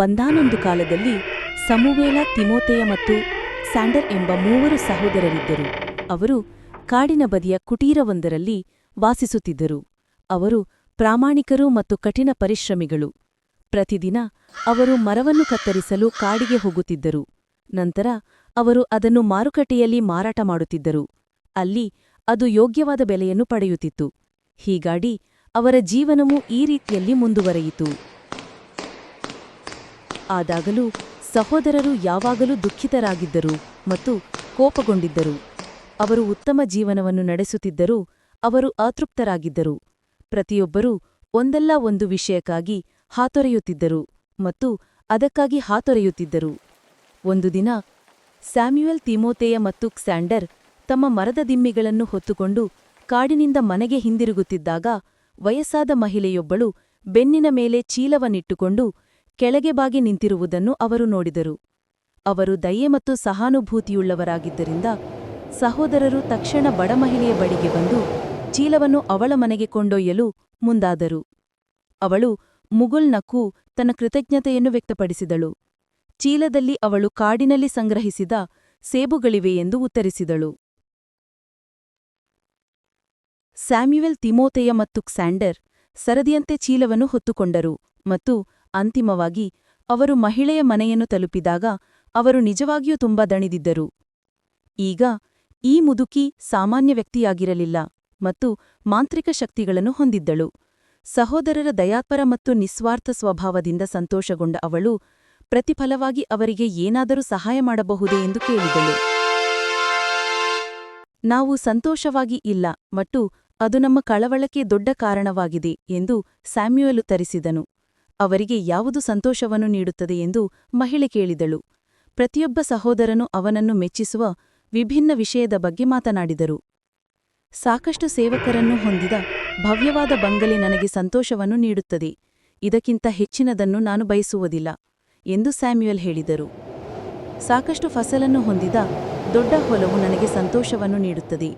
ಒಂದಾನೊಂದು ಕಾಲದಲ್ಲಿ ಸಮುವೇಲ ತಿಮೋತೆಯ ಮತ್ತು ಸ್ಯಾಂಡರ್ ಎಂಬ ಮೂವರು ಸಹೋದರರಿದ್ದರು. ಅವರು ಕಾಡಿನ ಬದಿಯ ಕುಟೀರವೊಂದರಲ್ಲಿ ವಾಸಿಸುತ್ತಿದ್ದರು. ಅವರು ಪ್ರಾಮಾಣಿಕರು ಮತ್ತು ಕಠಿಣ ಪರಿಶ್ರಮಿಗಳು. ಪ್ರತಿದಿನ ಅವರು ಮರವನ್ನು ಕತ್ತರಿಸಲು ಕಾಡಿಗೆ ಹೋಗುತ್ತಿದ್ದರು. ನಂತರ ಅವರು ಅದನ್ನು ಮಾರುಕಟ್ಟೆಯಲ್ಲಿ ಮಾರಾಟ ಮಾಡುತ್ತಿದ್ದರು. ಅಲ್ಲಿ ಅದು ಯೋಗ್ಯವಾದ ಬೆಲೆಯನ್ನು ಪಡೆಯುತ್ತಿತ್ತು. ಹೀಗಾಡಿ ಅವರ ಜೀವನವು ಈ ರೀತಿಯಲ್ಲಿ ಮುಂದುವರೆಯಿತು. ಆದಾಗಲೂ ಸಹೋದರರು ಯಾವಾಗಲೂ ದುಃಖಿತರಾಗಿದ್ದರು ಮತ್ತು ಕೋಪಗೊಂಡಿದ್ದರು. ಅವರು ಉತ್ತಮ ಜೀವನವನ್ನು ನಡೆಸುತ್ತಿದ್ದರೂ ಅವರು ಅತೃಪ್ತರಾಗಿದ್ದರು. ಪ್ರತಿಯೊಬ್ಬರೂ ಒಂದಲ್ಲ ಒಂದು ವಿಷಯಕ್ಕಾಗಿ ಹಾತೊರೆಯುತ್ತಿದ್ದರು ಮತ್ತು ಅದಕ್ಕಾಗಿ ಹಾತೊರೆಯುತ್ತಿದ್ದರು. ಒಂದು ದಿನ ಸ್ಯಾಮ್ಯುಯಲ್ ತಿಮೋತೆಯ ಮತ್ತು ಕ್ಸ್ಯಾಂಡರ್ ತಮ್ಮ ಮರದ ದಿಮ್ಮಿಗಳನ್ನು ಹೊತ್ತುಕೊಂಡು ಕಾಡಿನಿಂದ ಮನೆಗೆ ಹಿಂದಿರುಗುತ್ತಿದ್ದಾಗ ವಯಸ್ಸಾದ ಮಹಿಳೆಯೊಬ್ಬಳು ಬೆನ್ನಿನ ಮೇಲೆ ಚೀಲವನ್ನಿಟ್ಟುಕೊಂಡು ಕೆಳಗೆ ಬಾಗಿ ನಿಂತಿರುವುದನ್ನು ಅವರು ನೋಡಿದರು. ಅವರು ದಯೆ ಮತ್ತು ಸಹಾನುಭೂತಿಯುಳ್ಳವರಾಗಿದ್ದರಿಂದ ಸಹೋದರರು ತಕ್ಷಣ ಬಡ ಮಹಿಳೆಯ ಬಳಿಗೆ ಬಂದು ಚೀಲವನ್ನು ಅವಳ ಮನೆಗೆ ಕೊಂಡೊಯ್ಯಲು ಮುಂದಾದರು. ಅವಳು ಮುಗುಲ್ ನಕ್ಕು ತನ್ನ ಕೃತಜ್ಞತೆಯನ್ನು ವ್ಯಕ್ತಪಡಿಸಿದಳು. ಚೀಲದಲ್ಲಿ ಅವಳು ಕಾಡಿನಲ್ಲಿ ಸಂಗ್ರಹಿಸಿದ ಸೇಬುಗಳಿವೆ ಎಂದು ಉತ್ತರಿಸಿದಳು. ಸ್ಯಾಮ್ಯುವೆಲ್ ತಿಮೋತೆಯ ಮತ್ತು ಕ್ಸ್ಯಾಂಡರ್ ಸರದಿಯಂತೆ ಚೀಲವನ್ನು ಹೊತ್ತುಕೊಂಡರು ಮತ್ತು ಅಂತಿಮವಾಗಿ ಅವರು ಮಹಿಳೆಯ ಮನೆಯನ್ನು ತಲುಪಿದಾಗ ಅವರು ನಿಜವಾಗಿಯೂ ತುಂಬ ದಣಿದಿದ್ದರು. ಈಗ ಈ ಮುದುಕಿ ಸಾಮಾನ್ಯ ವ್ಯಕ್ತಿಯಾಗಿರಲಿಲ್ಲ ಮತ್ತು ಮಾಂತ್ರಿಕ ಶಕ್ತಿಗಳನ್ನು ಹೊಂದಿದ್ದಳು. ಸಹೋದರರ ದಯಾತ್ಪರ ಮತ್ತು ನಿಸ್ವಾರ್ಥ ಸ್ವಭಾವದಿಂದ ಸಂತೋಷಗೊಂಡ ಅವಳು ಪ್ರತಿಫಲವಾಗಿ ಅವರಿಗೆ ಏನಾದರೂ ಸಹಾಯ ಮಾಡಬಹುದೇ ಎಂದು ಕೇಳಿದಳು. ನಾವು ಸಂತೋಷವಾಗಿ ಇಲ್ಲ ಮತ್ತು ಅದು ನಮ್ಮ ಕಳವಳಕ್ಕೆ ದೊಡ್ಡ ಕಾರಣವಾಗಿದೆ ಎಂದು ಸ್ಯಾಮ್ಯುಯಲ್ ಉತ್ತರಿಸಿದನು. ಅವರಿಗೆ ಯಾವುದು ಸಂತೋಷವನ್ನು ನೀಡುತ್ತದೆ ಎಂದು ಮಹಿಳೆ ಕೇಳಿದಳು. ಪ್ರತಿಯೊಬ್ಬ ಸಹೋದರನು ಅವನನ್ನು ಮೆಚ್ಚಿಸುವ ವಿಭಿನ್ನ ವಿಷಯದ ಬಗ್ಗೆ ಮಾತನಾಡಿದರು. ಸಾಕಷ್ಟು ಸೇವಕರನ್ನು ಹೊಂದಿದ ಭವ್ಯವಾದ ಬಂಗಲೆ ನನಗೆ ಸಂತೋಷವನ್ನು ನೀಡುತ್ತದೆ. ಇದಕ್ಕಿಂತ ಹೆಚ್ಚಿನದನ್ನು ನಾನು ಬಯಸುವುದಿಲ್ಲ ಎಂದು ಸ್ಯಾಮ್ಯುಯಲ್ ಹೇಳಿದರು. ಸಾಕಷ್ಟು ಫಸಲನ್ನು ಹೊಂದಿದ ದೊಡ್ಡ ಹೊಲವು ನನಗೆ ಸಂತೋಷವನ್ನು ನೀಡುತ್ತದೆ.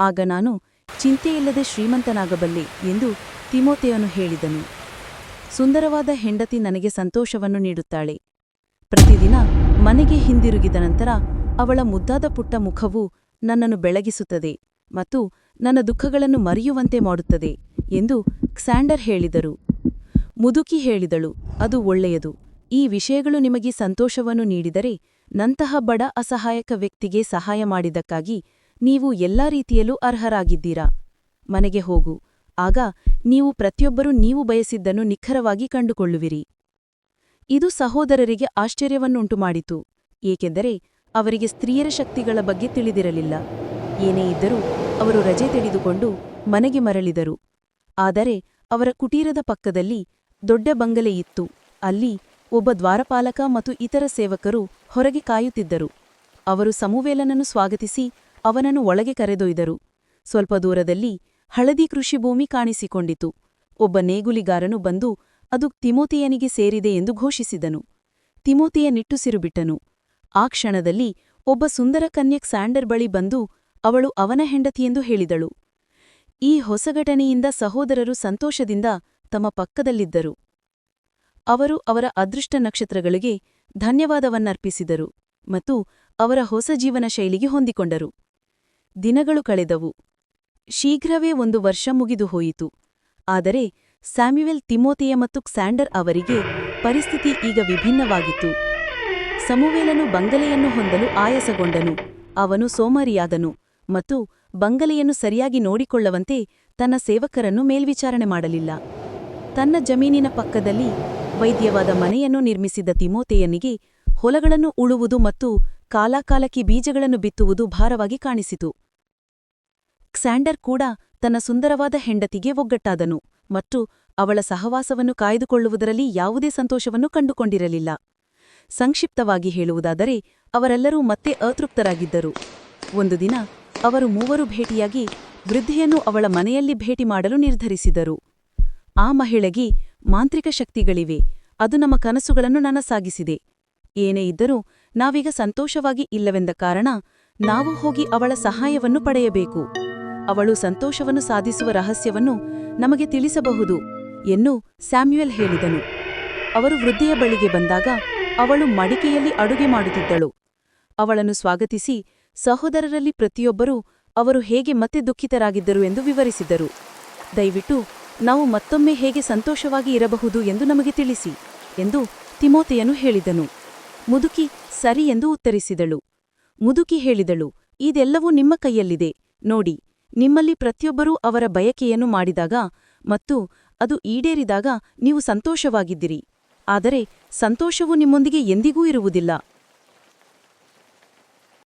ಆಗ ನಾನು ಚಿಂತೆಯಿಲ್ಲದೆ ಶ್ರೀಮಂತನಾಗಬಲ್ಲೆ ಎಂದು ತಿಮೋತೆಯನು ಹೇಳಿದನು. ಸುಂದರವಾದ ಹೆಂಡತಿ ನನಗೆ ಸಂತೋಷವನ್ನು ನೀಡುತ್ತಾಳೆ. ಪ್ರತಿದಿನ ಮನೆಗೆ ಹಿಂದಿರುಗಿದ ನಂತರ ಅವಳ ಮುದ್ದಾದ ಪುಟ್ಟ ಮುಖವು ನನ್ನನ್ನು ಬೆಳಗಿಸುತ್ತದೆ ಮತ್ತು ನನ್ನ ದುಃಖಗಳನ್ನು ಮರೆಯುವಂತೆ ಮಾಡುತ್ತದೆ ಎಂದು ಕ್ಸ್ಯಾಂಡರ್ ಹೇಳಿದರು. ಮುದುಕಿ ಹೇಳಿದಳು, ಅದು ಒಳ್ಳೆಯದು. ಈ ವಿಷಯಗಳು ನಿಮಗೆ ಸಂತೋಷವನ್ನು ನೀಡಿದರೆ ನಂತಹ ಬಡ ಅಸಹಾಯಕ ವ್ಯಕ್ತಿಗೆ ಸಹಾಯ ಮಾಡಿದಕ್ಕಾಗಿ ನೀವು ಎಲ್ಲಾ ರೀತಿಯಲ್ಲೂ ಅರ್ಹರಾಗಿದ್ದೀರಾ? ಮನೆಗೆ ಹೋಗು. ಆಗ ನೀವು ಪ್ರತಿಯೊಬ್ಬರೂ ನೀವು ಬಯಸಿದ್ದನ್ನು ನಿಖರವಾಗಿ ಕಂಡುಕೊಳ್ಳುವಿರಿ. ಇದು ಸಹೋದರರಿಗೆ ಆಶ್ಚರ್ಯವನ್ನುಂಟುಮಾಡಿತು, ಏಕೆಂದರೆ ಅವರಿಗೆ ಸ್ತ್ರೀಯರ ಶಕ್ತಿಗಳ ಬಗ್ಗೆ ತಿಳಿದಿರಲಿಲ್ಲ. ಏನೇ ಇದ್ದರೂ ಅವರು ರಜೆ ತೆಗೆದುಕೊಂಡು ಮನೆಗೆ ಮರಳಿದರು. ಆದರೆ ಅವರ ಕುಟೀರದ ಪಕ್ಕದಲ್ಲಿ ದೊಡ್ಡ ಬಂಗಲೆ ಇತ್ತು. ಅಲ್ಲಿ ಒಬ್ಬ ದ್ವಾರಪಾಲಕ ಮತ್ತು ಇತರ ಸೇವಕರು ಹೊರಗೆ ಕಾಯುತ್ತಿದ್ದರು. ಅವರು ಸಮುವೇಲನನ್ನು ಸ್ವಾಗತಿಸಿ ಅವನನ್ನು ಒಳಗೆ ಕರೆದೊಯ್ದರು. ಸ್ವಲ್ಪ ದೂರದಲ್ಲಿ ಹಳದಿ ಕೃಷಿ ಭೂಮಿ ಕಾಣಿಸಿಕೊಂಡಿತು. ಒಬ್ಬ ನೇಗುಲಿಗಾರನು ಬಂದು, ಅದು ತಿಮೋತಿಯನಿಗೆ ಸೇರಿದೆ ಎಂದು ಘೋಷಿಸಿದನು. ತಿಮೋತಿಯ ನಿಟ್ಟುಸಿರುಬಿಟ್ಟನು ಆ ಕ್ಷಣದಲ್ಲಿ ಒಬ್ಬ ಸುಂದರ ಕನ್ಯಕ್ ಸ್ಯಾಂಡರ್ ಬಳಿ ಬಂದು, ಅವಳು ಅವನ ಹೆಂಡತಿಯೆಂದು ಹೇಳಿದಳು. ಈ ಹೊಸ ಘಟನೆಯಿಂದ ಸಹೋದರರು ಸಂತೋಷದಿಂದ ತಮ್ಮ ಪಕ್ಕದಲ್ಲಿದ್ದರು. ಅವರು ಅವರ ಅದೃಷ್ಟ ನಕ್ಷತ್ರಗಳಿಗೆ ಧನ್ಯವಾದವನ್ನರ್ಪಿಸಿದರು ಮತ್ತು ಅವರ ಹೊಸ ಜೀವನ ಶೈಲಿಗೆ ಹೊಂದಿಕೊಂಡರು. ದಿನಗಳು ಕಳೆದವು. ಶೀಘ್ರವೇ ಒಂದು ವರ್ಷ ಮುಗಿದು ಹೋಯಿತು. ಆದರೆ ಸ್ಯಾಮ್ಯುವೆಲ್ ತಿಮೋತೆಯ ಮತ್ತು ಕ್ಸ್ಯಾಂಡರ್ ಅವರಿಗೆ ಪರಿಸ್ಥಿತಿ ಈಗ ವಿಭಿನ್ನವಾಗಿತ್ತು. ಸಮುವೇಲನು ಬಂಗಲೆಯನ್ನು ಹೊಂದಲು ಆಯಾಸಗೊಂಡನು. ಅವನು ಸೋಮಾರಿಯಾದನು ಮತ್ತು ಬಂಗಲೆಯನ್ನು ಸರಿಯಾಗಿ ನೋಡಿಕೊಳ್ಳವಂತೆ ತನ್ನ ಸೇವಕರನ್ನು ಮೇಲ್ವಿಚಾರಣೆ ಮಾಡಲಿಲ್ಲ. ತನ್ನ ಜಮೀನಿನ ಪಕ್ಕದಲ್ಲಿ ವೈದ್ಯವಾದ ಮನೆಯನ್ನು ನಿರ್ಮಿಸಿದ್ದ ತಿಮೋತೆಯನಿಗೆ ಹೊಲಗಳನ್ನು ಉಳುವುದು ಮತ್ತು ಕಾಲಾಕಾಲಕ್ಕೆ ಬೀಜಗಳನ್ನು ಬಿತ್ತುವುದು ಭಾರವಾಗಿ ಕಾಣಿಸಿತು. ಕ್ಸ್ಯಾಂಡರ್ ಕೂಡ ತನ್ನ ಸುಂದರವಾದ ಹೆಂಡತಿಗೆ ಒಗ್ಗಟ್ಟಾದನು ಮತ್ತು ಅವಳ ಸಹವಾಸವನ್ನು ಕಾಯ್ದುಕೊಳ್ಳುವುದರಲ್ಲಿ ಯಾವುದೇ ಸಂತೋಷವನ್ನು ಕಂಡುಕೊಂಡಿರಲಿಲ್ಲ. ಸಂಕ್ಷಿಪ್ತವಾಗಿ ಹೇಳುವುದಾದರೆ, ಅವರೆಲ್ಲರೂ ಮತ್ತೆ ಅತೃಪ್ತರಾಗಿದ್ದರು. ಒಂದು ದಿನ ಅವರು ಮೂವರು ಭೇಟಿಯಾಗಿ ವೃದ್ಧೆಯನ್ನು ಅವಳ ಮನೆಯಲ್ಲಿ ಭೇಟಿ ಮಾಡಲು ನಿರ್ಧರಿಸಿದರು. ಆ ಮಹಿಳೆಗೆ ಮಾಂತ್ರಿಕ ಶಕ್ತಿಗಳಿವೆ, ಅದು ನಮ್ಮ ಕನಸುಗಳನ್ನು ನನಸಾಗಿಸಿದೆ. ಏನೇ ಇದ್ದರೂ ನಾವೀಗ ಸಂತೋಷವಾಗಿ ಇಲ್ಲವೆಂದ ಕಾರಣ ನಾವು ಹೋಗಿ ಅವಳ ಸಹಾಯವನ್ನು ಪಡೆಯಬೇಕು. ಅವಳು ಸಂತೋಷವನ್ನು ಸಾಧಿಸುವ ರಹಸ್ಯವನ್ನು ನಮಗೆ ತಿಳಿಸಬಹುದು ಎನ್ನು ಸ್ಯಾಮ್ಯುಯಲ್ ಹೇಳಿದನು. ಅವರು ವೃದ್ಧೆಯ ಬಳಿಗೆ ಬಂದಾಗ ಅವಳು ಮಡಿಕೆಯಲ್ಲಿ ಅಡುಗೆ ಮಾಡುತ್ತಿದ್ದಳು. ಅವಳನ್ನು ಸ್ವಾಗತಿಸಿ ಸಹೋದರರಲ್ಲಿ ಪ್ರತಿಯೊಬ್ಬರೂ ಅವರು ಹೇಗೆ ಮತ್ತೆ ದುಃಖಿತರಾಗಿದ್ದರು ಎಂದು ವಿವರಿಸಿದರು. ದಯವಿಟ್ಟು ನಾವು ಮತ್ತೊಮ್ಮೆ ಹೇಗೆ ಸಂತೋಷವಾಗಿ ಇರಬಹುದು ಎಂದು ನಮಗೆ ತಿಳಿಸಿ ಎಂದು ತಿಮೋತೆಯನು ಹೇಳಿದನು. ಮುದುಕಿ ಸರಿ ಎಂದು ಉತ್ತರಿಸಿದಳು. ಮುದುಕಿ ಹೇಳಿದಳು, ಇದೆಲ್ಲವೂ ನಿಮ್ಮ ಕೈಯಲ್ಲಿದೆ. ನೋಡಿ ನಿಮ್ಮಲ್ಲಿ ಪ್ರತಿಯೊಬ್ಬರೂ ಅವರ ಬಯಕೆಯನ್ನು ಮಾಡಿದಾಗ ಮತ್ತು ಅದು ಈಡೇರಿದಾಗ ನೀವು ಸಂತೋಷವಾಗಿದ್ದಿರಿ. ಆದರೆ ಸಂತೋಷವು ನಿಮ್ಮೊಂದಿಗೆ ಎಂದಿಗೂ ಇರುವುದಿಲ್ಲ.